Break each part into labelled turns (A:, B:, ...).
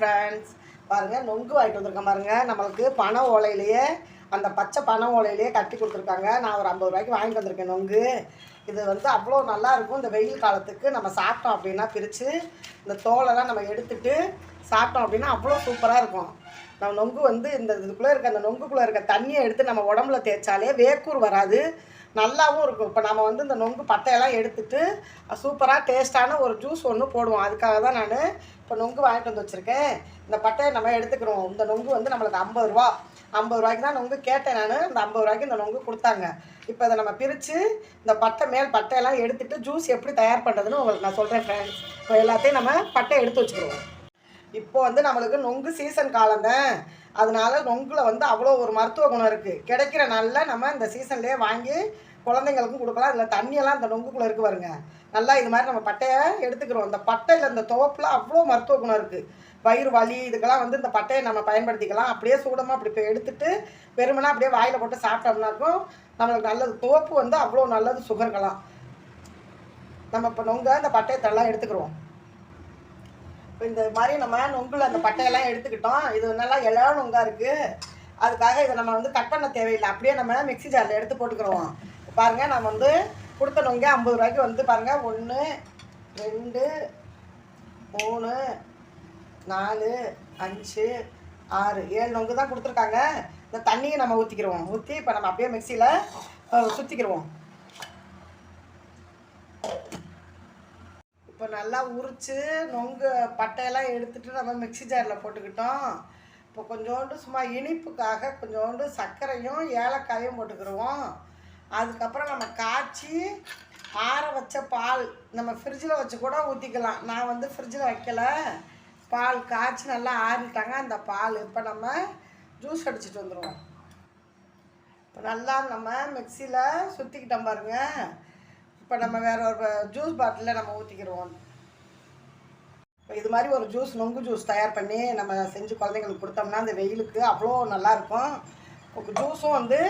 A: Friends பாருங்கள் நொங்கு வாங்கிட்டு வந்திருக்கேன் பாருங்கள் நம்மளுக்கு பனை ஓலையிலேயே அந்த பச்சை பனை ஓலையிலேயே கட்டி கொடுத்துருக்காங்க. நான் ஒரு ஐம்பது ரூபாய்க்கு வாங்கிட்டு வந்திருக்கேன் நொங்கு. இது வந்து அவ்வளோ நல்லாயிருக்கும் இந்த வெயில் காலத்துக்கு நம்ம சாப்பிட்டோம் அப்படின்னா பிரித்து இந்த தோலெல்லாம் நம்ம எடுத்துட்டு சாப்பிட்டோம் அப்படின்னா அவ்வளோ சூப்பராக இருக்கும். நம்ம நொங்கு வந்து இந்த இதுக்குள்ளே இருக்க அந்த நொங்குக்குள்ளே இருக்க தண்ணியை எடுத்து நம்ம உடம்புல தேய்ச்சாலே வேக்கூர் வராது. நல்லாவும் இருக்கும். இப்போ நம்ம வந்து இந்த நொங்கு பட்டையெல்லாம் எடுத்துட்டு சூப்பராக டேஸ்ட்டான ஒரு ஜூஸ் ஒன்று போடுவோம். அதுக்காக தான் நான் இப்போ நொங்கு வாங்கிட்டு வந்து வச்சுருக்கேன். இந்த பட்டையை நம்ம எடுத்துக்கிறோம். இந்த நொங்கு வந்து நம்மளுக்கு ஐம்பது ரூபா. ஐம்பது ரூபாய்க்கு தான் நொங்கு கேட்டேன் நான். இந்த ஐம்பது ரூபாய்க்கு இந்த நொங்கு கொடுத்தாங்க. இப்போ இதை நம்ம பிரித்து இந்த பட்டை மேல் பட்டையெல்லாம் எடுத்துகிட்டு ஜூஸ் எப்படி தயார் பண்ணுறதுன்னு உங்களுக்கு நான் சொல்கிறேன் ஃப்ரெண்ட்ஸ் இப்போ எல்லாத்தையும் நம்ம பட்டை எடுத்து வச்சுக்கிடுவோம். இப்போ வந்து நம்மளுக்கு நொங்கு சீசன் காலம் தான். அதனால நொங்கில் வந்து அவ்வளோ ஒரு மருத்துவ குணம் இருக்குது கிடைக்கிற நாளில் நம்ம இந்த சீசன்லேயே வாங்கி குழந்தைங்களுக்கும் கொடுக்கலாம். இதில் தண்ணியெல்லாம் அந்த நொங்குக்குள்ளே இருக்கு பாருங்க. நல்லா இது மாதிரி நம்ம பட்டையை எடுத்துக்கிறோம். இந்த பட்டையில் இந்த துவப்பில் அவ்வளோ மருத்துவ குணம் இருக்குது வயிறு வலி இதுக்கெல்லாம் வந்து இந்த பட்டையை நம்ம பயன்படுத்திக்கலாம். அப்படியே சூடமாக அப்படி இப்போ எடுத்துட்டு வெறுமனா அப்படியே வாயில் போட்டு சாப்பிட்டோம்னாக்கும் நம்மளுக்கு நல்லது. துவப்பு வந்து அவ்வளோ நல்லது சுகருக்கெல்லாம் நம்ம இப்போ நொங்க இந்த பட்டையத்தெல்லாம் எடுத்துக்கிறோம். இப்போ இந்த மாதிரி நம்ம நொங்குல அந்த பட்டையெல்லாம் எடுத்துக்கிட்டோம். இது நல்லா இளம் நொங்கா இருக்குது அதுக்காக இதை நம்ம வந்து கட் பண்ண தேவையில்லை. அப்படியே நம்ம மிக்ஸி ஜாரில் எடுத்து போட்டுக்கிறோம். பாருங்க நம்ம வந்து கொடுத்த நொங்க ஐம்பது ரூபாய்க்கு வந்து பாருங்க. ஒன்று ரெண்டு மூணு நாலு அஞ்சு ஆறு ஏழு நொங்கு தான் கொடுத்துருக்காங்க. இந்த தண்ணியை நம்ம ஊற்றிக்கிடுவோம் ஊற்றி இப்போ நம்ம அப்படியே மிக்சியில் சுற்றிக்கிடுவோம் இப்போ நல்லா உரித்து நொங்கு பட்டையெல்லாம் எடுத்துகிட்டு நம்ம மிக்ஸி ஜாரில் போட்டுக்கிட்டோம். இப்போ கொஞ்சோண்டு சும்மா இனிப்புக்காக கொஞ்சோண்டு சர்க்கரையும் ஏலக்காயும் போட்டுக்கிடுவோம் அதுக்கப்புறம் நம்ம காய்ச்சி ஆற வச்ச பால் நம்ம ஃப்ரிட்ஜில் வச்சு கூட ஊற்றிக்கலாம் நான் வந்து ஃப்ரிட்ஜில் வைக்கல. பால் காய்ச்சி நல்லா ஆறிட்டாங்க. அந்த பால் இப்போ நம்ம ஜூஸ் அடிச்சிட்டு வந்துடுவோம் இப்போ நல்லா நம்ம மிக்சியில் சுற்றிக்கிட்டோம் பாருங்க. இப்போ நம்ம வேறு ஒரு ஜூஸ் பாட்டிலில் நம்ம ஊற்றிக்கிடுவோம் இப்போ இது மாதிரி ஒரு ஜூஸ் நொங்கு ஜூஸ் தயார் பண்ணி நம்ம செஞ்சு குழந்தைங்களுக்கு கொடுத்தோம்னா அந்த வெயிலுக்கு அவ்வளோ நல்லாயிருக்கும் இப்போ ஜூஸும் வந்து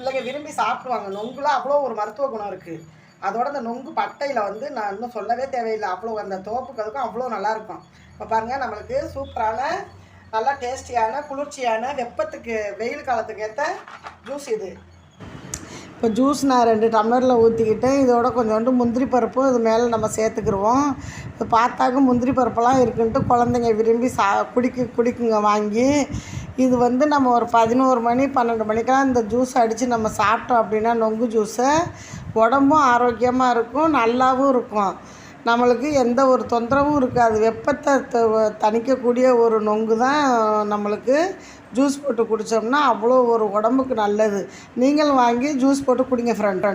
A: பிள்ளைங்க விரும்பி சாப்பிடுவாங்க. நொங்குல அவ்வளோ ஒரு மருத்துவ குணம் இருக்குது அதோட அந்த நொங்கு பட்டையில் வந்து நான் இன்னும் சொல்லவே தேவையில்லை. அவ்வளோ அந்த துவப்புக்கிறதுக்கும் அவ்வளோ நல்லாயிருக்கும் இப்போ பாருங்கள் நம்மளுக்கு சூப்பரான நல்லா டேஸ்டியான குளிர்ச்சியான வெப்பத்துக்கு வெயில் காலத்துக்கு ஏற்ற ஜூஸ் இது. இப்போ ஜூஸ் நான் ரெண்டு டம்ளரில் ஊற்றிக்கிட்டேன் இதோட கொஞ்சோண்டு முந்திரி பருப்பும் இது மேலே நம்ம சேர்த்துக்கிடுவோம் இது பார்த்தாக்க முந்திரி பருப்பெல்லாம் இருக்குன்ட்டு குழந்தைங்க விரும்பி சா குடிக்க குடிக்குங்க வாங்கி. இது வந்து நம்ம ஒரு பதினோரு மணி பன்னெண்டு மணிக்கெல்லாம் இந்த ஜூஸ் அடித்து நம்ம சாப்பிட்டோம் அப்படின்னா நொங்கு ஜூஸை உடம்பும் ஆரோக்கியமாக இருக்கும் நல்லாவும் இருக்கும். நம்மளுக்கு எந்த ஒரு தொந்தரவும் இருக்காது. வெப்பத்தை த- தணிக்கக்கூடிய ஒரு நொங்கு தான் நம்மளுக்கு ஜூஸ் போட்டு குடித்தோம்னா அவ்வளோ ஒரு உடம்புக்கு நல்லது. நீங்களும் வாங்கி ஜூஸ் போட்டு குடிங்க ஃப்ரெண்ட்